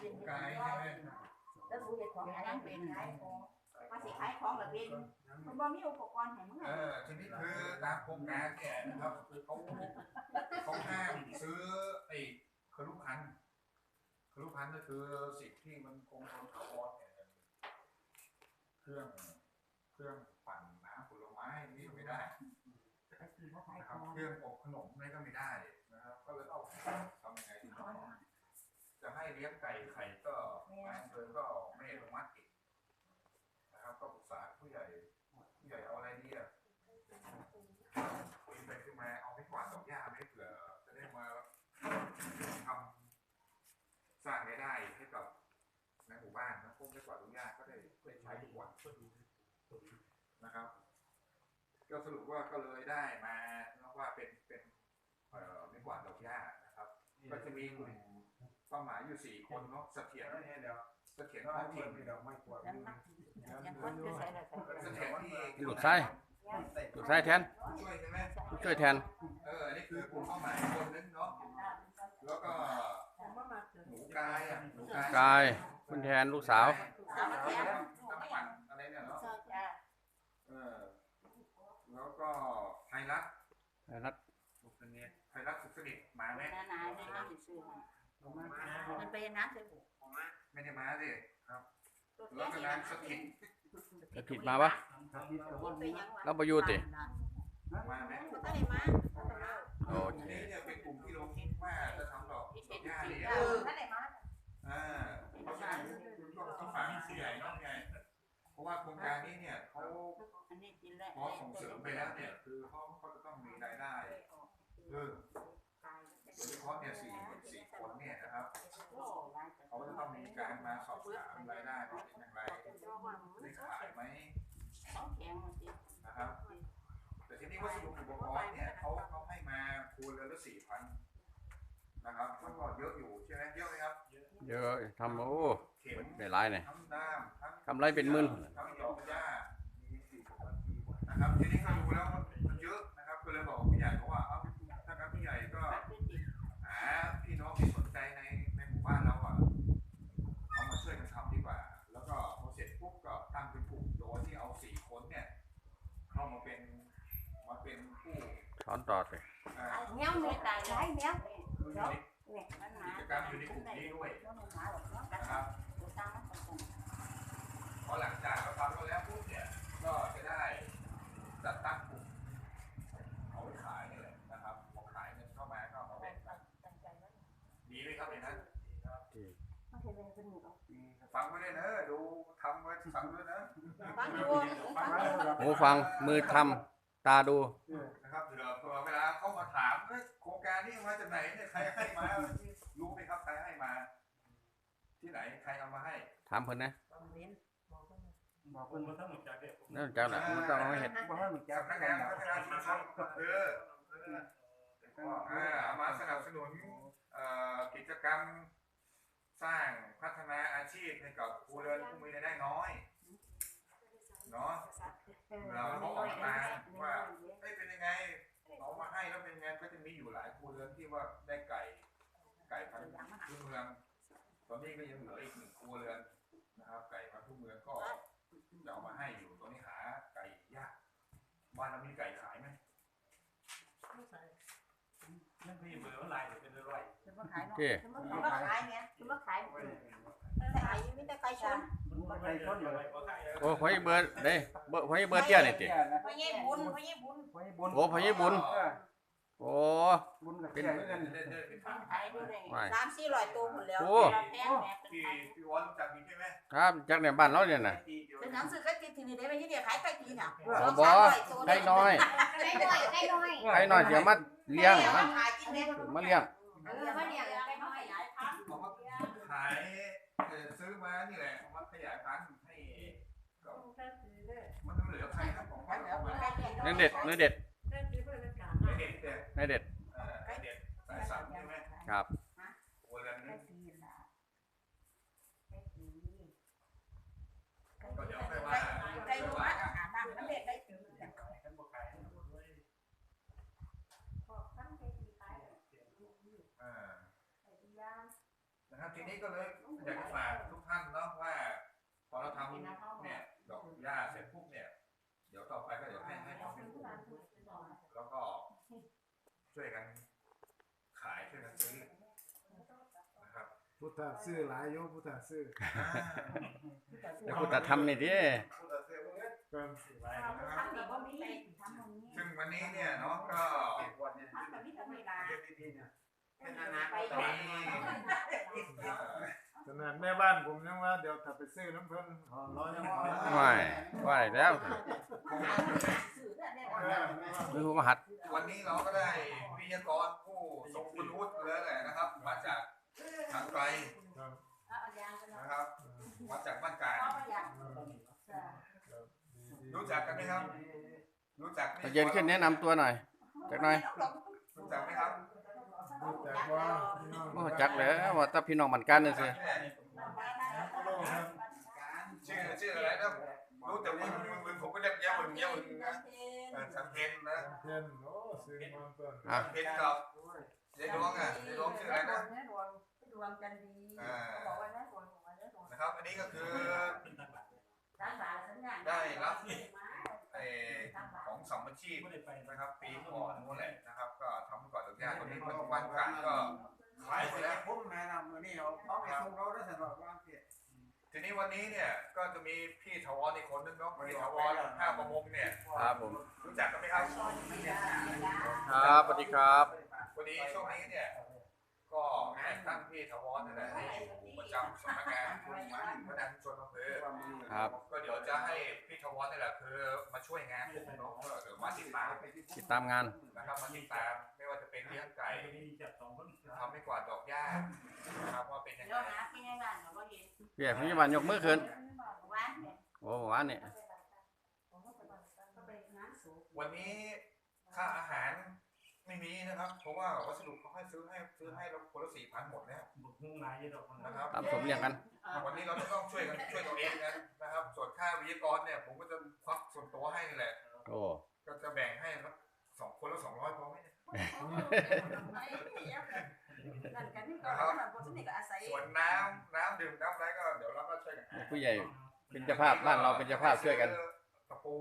เป็นกายใช่ไหมแล้วสูเห็ดของอะไรเป็นขายของมาสิขายของแบบเป็นมันบ่มีอุปกรณ์ให้มึงเออทีนี้คือตามโครงการเนี่นะครับคือเขาเขาห้ามซื้อไอ้ครุพันธ์ครุพันธ์ก็คือสิ่งที่มันคงทนถาวรเนี่ยเครื่องเครื่องปั่นน้ำผลไม้นี่ไม่ได้นะครับเครื่องอบขนมนี่ก็ไม่ได้นะครับก็เลยต้อา ลี้ยงไก่ไข่ก็นายอำเภอก็ไม่อนุมัติอีกนะครับก็ปรึกษาผู้ใหญ่ผู้ใหญ่เอาอะไรดีอะคุยไปคุยมาเอาไม่กวาดดอกหญ้าไหมเผื่อจะได้มาทำสร้างรายได้ให้กับในหมู่บ้านนะพวกไม่กวาดดอกหญ้าก็ได้ได้ใช้ดีกว่านะครับ ก็สรุปว่าก็เลยได้มาว่าเป็นเป็นเอ่อไม่กวาดดอกหญ้านะครับ ก็จะมีกลุ่ม เป้าหมายอยู่สี่คนเนาะเสถียรเสถียรท้องถิ่นยังนักยังคนจะใส่ได้เสถียรที่ลูกไส้ลูกไส้แทนช่วยใช่ไหมช่วยแทน เออ นี่คือกลุ่มเป้าหมายคนนึงเนาะ แล้วก็หนูกายอะหนูกายกายคุณแทนลูกสาวสาวแทนน้ำปั่นอะไรเนี่ยเนาะเออ แล้วก็ไทยรัฐนัดไทยรัฐสุขสนิทมาไหม นานาได้มาซื้อมันไปน้ำใส่บุไม่ได้มาสิครับแล้วก็นางสถิตจะผิดมาปะไปยังเราประยุทธ์ดิมาไหมก็ได้มาโออันเคนี้เนี่ยเป็นกลุ่มที่เราคิดว่าจะทำดอกพิเศดอษกหญ้าเนี่ยเออก็ได้มาอ่าเพราะฉะนั้นก็ต้องฝากผู้ใหญ่เนาะไงเพราะว่าโครงการนี้เนี่ยเขาอันนี้กินแล้วพอส่งเสริมไปแล้วเนี่ย คือเขาเขาจะต้องมีรายได้เพิ่มโดยเฉพาะเนี่ยสี่สี่คนเนี่ยนะครับเขาจะต้อง มีการมาสอบถามรายได้ว่าเป็นอย่างไรได้ขายไหมต้องแข็งสินะครับ แต่ทีนี้วัสดุอุปกรณ์เนี่ยเขาเขาให้มาคูณเรือนละสี่พันนะครับมันก็เยอะอยู่ใช่ไหมเยอะไหมครับเยอะทำโอ้เข็มได้หลายเนี่ยทั้งน้ำทั้งกำไรเป็นหมื่นทั้งดอกหญ้านะครับทีนี้ก็ดูแล้วมันมันเยอะนะครับก็เลยบอกผู้ใหญ่บอกว่าเอ้าถ้างั้นผู้ใหญ่ก็หาพี่น้องที่สนใจในในหมู่บ้านเราอะเอามาช่วยกันทำดีกว่า แล้วก็พอเสร็จปุ๊บก็ตั้งเป็นกลุ่มโดยที่เอาสี่คนเนี่ยเข้ามาเป็นมาเป็นผู้ ถ อนต่อไปอ่าเงี้ยไม่ตายไรเงี้ยอยู่ในเนี่ยมันหากิจกรรมอยู่ในกลุ่มนี้ด้วยนะครับพอหลังจากเราทำกันแล้วปุ๊บเนี่ยก็จะได้จัดตั้งกลุ่มเอาไปขายนี่แหละนะครับพอขายเงินเข้ามาก็เอามาแบ่งกันตั้งดีไหมครับในนั้นมันเคยนเป็นหมู่ฟังไว้เลยนะดูทำไว้ฟังด้วยนะฟังดูฟังหูฟังมือทำตาดู มาจากไหนเนี่ยใครให้มารู้ไหมครับใครให้มา ที่ไหนใครเอามาให้ถามเพิ่นนะเว้นบอกคนมาทั้งหมดจากเด็กนั่นเจ้าแหละมันต้องเอาให้เห็นบอกว่าหมดจากสำนักงานพัฒนาชุมชนเออเออเอามาสนับสนุนเอ่อกิจกรรมสร้างพัฒนาอาชีพให้กับครูเรือนผู้มีรายได้น้อยเนาะเราเขาออกมาว่าเอ้ยเป็นยังไง ยังไงก็จะมีอยู่หลายครูเรือนที่ว่าได้ไก่ไก่พันธุ์พื้นเมือง ตอนนี้ก็ยังเหลืออีกหนึ่งครัวเรือนนะครับ ไก่พันธุ์พื้นเมืองก็จะเอามาให้อยู่ตอนนี้หาไก่ยากบ้านเรามีไก่ขายไหมนั่นพี่เบอร์ว่าลายเป็นร้อยจะมาขายเนาะจะมาขายเนี่ยจะมาขายขายไม่ได้ขายชนมันใครชนเลยโอ้พอยเบิร์ดเด้เบิร์ดพอยเบิร์ดเตี้ยนี่ติพ่อใหญ่บุญพ่อใหญ่บุญบุญโอ้พอยบุญ โอ้ บุญกับเป็นเจ้าเงินเล่นเล่นเป็นถามขายด้วยสามสี่ร้อยตัวหมดแล้วแพงแม่พี่พี่วอนรู้จักมีใช่ไหมครับจากในบ้านเราเนี่ยน่ะเป็นหนังสือก็ติดทีนี้ได้ไปที่เดียวขายไก่ตีเนี่ยไก่น้อยไก่น้อยไก่น้อยไก่น้อยเดี๋ยวมาเลี้ยงมาขายกินเนี่ยมาเลี้ยงเออมาเนี่ยไก่น้อยเอามาขายเออซื้อมานี่แหละเอามาขยายพันธุ์ให้กับมันเหลือใครนะของพันธุ์เอามาเนื้อเด็ดเนื้อเด็ดเด็ดเด็ ดเด็ดเนื้อเด็ดเออเด็ดสายสัมใช่ไหมครับครัวเรือนนี้ก็เดี๋ยวค่อยว่าไก่รู้ว่าอาบน้ำมันเด็ดได้ถึงกันบอกขายอ่านะครับทีทีนี้ก็เลยอยากจะฝากทุกท่านเนาะว่า พอเราทำเนี่ยดอกหญ้าเสร็จปุ๊บเนี่ย เดี๋ยวต่อไปก็เดี๋ยวให้ให้ความเป็นแล้วก็ ช่วยกันขายช่วยกันซื้อนะครับพุทธซื้อหลายโยพุทธซื้อเดี๋ยวพุทธธรรมนี่ดิก็ทำนี่บ่มีทำบ่มีซึ่งวันนี้เนี่ยเนาะก็ทำแบบนี้ก็มีลาไปมีเอ่อขนาดแม่บ้านผมยังว่าเดี๋ยวถ้าไปซื้อน้ำเพิ่นหอร้อยยังพอไหวไหวแล้วคือผู้มหัดวันนี้เราก็ได้วิท ยากรผู้ทรงคุณวุฒิเลยแหละนะครับ มาจากทางไกลนะครับ มาจากบ้านกาญรู้จักกันไหมครับ รู้จักไหมเย็นขึ้นแนะนำตัวหน่อย จักหน่อย รู้จักไหมครับรู้จักว่าพี่น้องโอ้จักแล้วว่าแตาพี่น้องมันกันนี่สิชื่อชื่ออะไรนะรู้แต่มึงมึงมึงผมก็เรียกเยอะมึงเยอะมึงนะเออสังเกตนะเพิ่นโอ้ ซื้อมาต้นอะสังเกตกับยายดวงอะยายดวงชื่ออะไรนะเจ๊ดวงดวงกันดีบอกว่าได้ดวงบอกว่าได้ดวงนะครับ อันนี้ก็คือรักษาสัญญาได้รับของสัมปชีพนะครับปีก่อนนู้นแหละนะครับ ก็ทำก่อนทุกอย่างตอนนี้ปัจจุบันการก็ขายไปแล้วผมแนะนำมือนี่เอาเอาไปส่งเราได้สำหรับว่า ทีนี้วันนี้เนี่ยก็จะมีพี่ถาวรอีกคนนึงเนาะพี่ถาวรห้าประมงเนี่ยครับผมรู้จักกันไหมครับครับสวัสดีครับวันนี้ช่วงนี้เนี่ยก็แต่งตั้งพี่ถาวรนี่แหละให้ผู้ ประจำสำนักงานพนันชนอำเภอครับ ก็เดี๋ยวจะให้พี่ถาวรนี่แหละคือมาช่วยงานผมเนาะเดี๋ยวมาติดตามติดตามงาน นะครับมาติดตามไม่ว่าจะเป็นเลี้ยงไก่ไปนี่จับสองคนทำให้กวาดดอกหญ้านะครับว่าเป็นยังไงเดี๋ยวนะพี่ให้บ้านเขาก็เห็นพี่พยาบาลยกมือขึ้นว่าเนี่ยโอ้หวานนี่ก็ไปงานสูงวันนี้ค่าอาหาร ไม่มีนะครับ เพราะว่าวัสดุเขาให้ซื้อให้ซื้อให้เราคนละสี่พันหมดแล้วบุกมุ่งนายยี่ดอกคนนะครับตามสมเรียงกัน วันนี้เราจะต้องช่วยกันช่วยตัวเองนะนะครับ ส่วนค่าวิทยากรเนี่ย ผมก็จะควักส่วนตัวให้นี่แหละ โอ้ ก็จะแบ่งให้ละสองคนละสองร้อยพอไหมเนี่ย นั่นกันนี่ก็แล้วคนสนิทก็อาศัยส่วนน้ำน้ำดื่มน้ำอะไรก็เดี๋ยวเราก็ช่วยกันหาผู้ใหญ่เป็นเจ้าภาพบ้านเราเป็นเจ้าภาพช่วยกัน ตะปู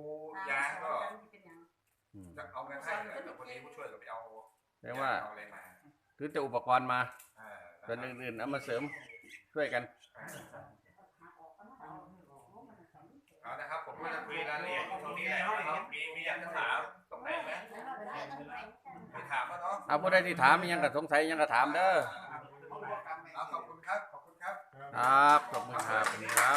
ยางก็ เป็นอย่าง อืม จะเอาเงินให้แต่วันนี้ผู้ช่วยก็ไปเอาเรียกว่าเอาอะไรมาถือแต่อุปกรณ์มาอ่าส่วนอื่นๆเอามาเสริมช่วยกันเอานะครับผมก็จะคุยรายละเอียดอยู่ตรงนี้แหละนะครับมีมีอยากจะถามตรงไหนไหมไม่ถามแล้วเนาะเอาผู้ใดที่ถามมีหยังก็สงสัยหยังก็ถามเด้อเอาขอบคุณครับขอบคุณครับครับขอบคุณครั